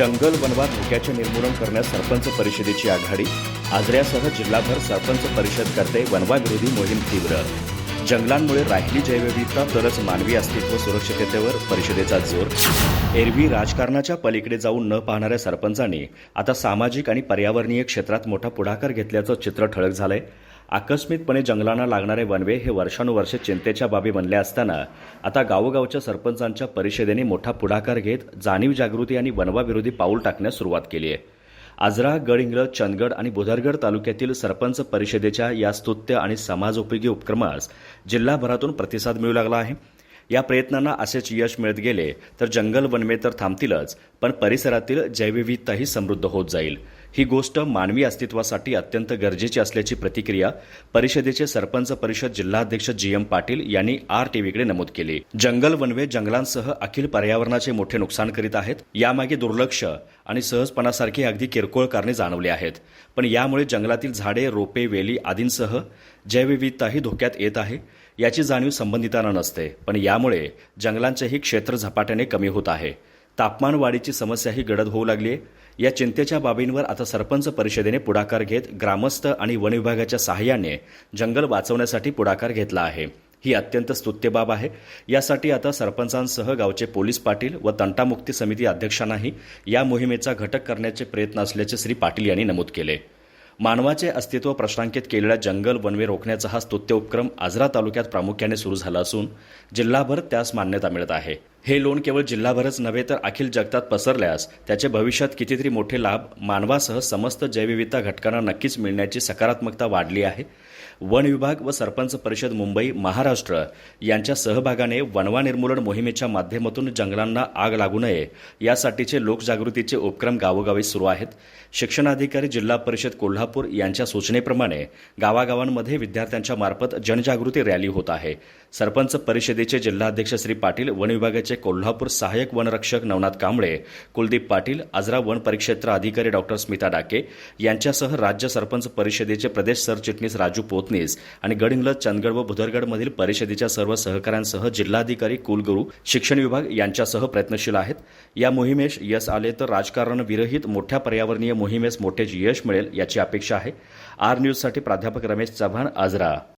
जंगल वनवा धोक्याचे निर्मूलन करण्यास सरपंच परिषदेची आघाडी. आजऱ्यासह जिल्हाभर सरपंच परिषद करते वनवाविरोधी मोहीम तीव्र. जंगलांमुळे राहिली जैवविविधता तरच मानवी अस्तित्व सुरक्षिततेवर परिषदेचा जोर. एरवी राजकारणाच्या पलीकडे जाऊन न पाहणाऱ्या सरपंचांनी आता सामाजिक आणि पर्यावरणीय क्षेत्रात मोठा पुढाकार घेतल्याचं चित्र ठळक झालंय. आकस्मिकपणे जंगलांना लागणारे वनवे हे वर्षानुवर्षे चिंतेच्या बाबी बनले असताना आता गावोगावच्या सरपंचांच्या परिषदेने मोठा पुढाकार घेत जाणीव जागृती आणि वनवाविरोधी पाऊल टाकण्यास सुरुवात केली आहे. आजरा गडहिंग्लज चंदगड आणि बुधरगड तालुक्यातील सरपंच परिषदेच्या या स्तुत्य आणि समाजोपयोगी उपक्रमास जिल्हाभरातून प्रतिसाद मिळू लागला आहे. या प्रयत्नांना असेच यश मिळत गेले तर जंगल वनवे तर थांबतीलच पण परिसरातील जैवविविधताही समृद्ध होत जाईल. ही गोष्ट मानवी अस्तित्वासाठी अत्यंत गरजेची असल्याची प्रतिक्रिया परिषदेचे सरपंच परिषद जिल्हाध्यक्ष जी एम पाटील यांनी आर टीव्हीकडे नमूद केली. जंगल वनवे जंगलांसह अखिल पर्यावरणाचे मोठे नुकसान करीत आहेत. यामागे दुर्लक्ष आणि सहजपणासारखी अगदी किरकोळ कारणे जाणवली आहेत. पण यामुळे जंगलातील झाडे रोपे वेली आदींसह जैवविविधताही धोक्यात येत आहे. याची जाणीव संबंधितांना नसते. पण यामुळे जंगलांचेही क्षेत्र झपाट्याने कमी होत आहे. तापमान वाढीची समस्याही गडद होऊ लागली आहे. या चिंतेच्या बाबींवर आता सरपंच परिषदेने पुढाकार घेत ग्रामस्थ आणि वनविभागाच्या सहाय्याने जंगल वाचवण्यासाठी पुढाकार घेतला आहे. ही अत्यंत स्तुत्य बाब आहे. यासाठी आता सरपंचांसह गावचे पोलीस पाटील व तंटामुक्ती समिती अध्यक्षांनाही या मोहिमेचा घटक करण्याचे प्रयत्न असल्याचे श्री पाटील यांनी नमूद केले. मानवाचे अस्तित्व प्रश्नांकित केलेल्या जंगल वनवे रोखण्याचा हा स्तुत्य उपक्रम आजरा तालुक्यात प्रामुख्याने सुरू झाला असून जिल्हाभर त्यास मान्यता मिळत आहे. हे लोन केवळ जिल्हाभरच नव्हे तर अखिल जगतात पसरल्यास त्याचे भविष्यात कितीतरी मोठे लाभ मानवासह समस्त जैवविविधता घटकांना नक्कीच मिळण्याची सकारात्मकता वाढली आहे. वन विभाग व सरपंच परिषद मुंबई महाराष्ट्र यांच्या सहभागाने वनवा निर्मूलन मोहिमेच्या माध्यमातून जंगलांना आग लागू नये यासाठीचे लोकजागृतीचे उपक्रम गावोगावी सुरू आहेत. शिक्षणाधिकारी जिल्हा परिषद कोल्हापूर यांच्या सूचनेप्रमाणे गावागावांमध्ये विद्यार्थ्यांच्या मार्फत जनजागृती रॅली होत आहे. सरपंच परिषदेचे जिल्हाध्यक्ष श्री पाटील वन विभागाचे कोल्हापूर सहाय्यक वनरक्षक नवनाथ कांबळे कुलदीप पाटील आजरा वन परिक्षेत्र अधिकारी डॉक्टर स्मिता डाके यांच्यासह राज्य सरपंच परिषदेचे प्रदेश सरचिटणीस राजू पोत सरचिटणीस आणि गडहिंग्लज चंदगड व भुदरगडमधील परिषदेच्या सर्व सहकाऱ्यांसह जिल्हाधिकारी कुलगुरू शिक्षण विभाग यांच्यासह प्रयत्नशील आहेत. या मोहिमेस यश आले तर राजकारण विरहित मोठ्या पर्यावरणीय मोहिमेस मोठे यश मिळेल याची अपेक्षा आहे. आर न्यूजसाठी प्राध्यापक रमेश चव्हाण आजरा.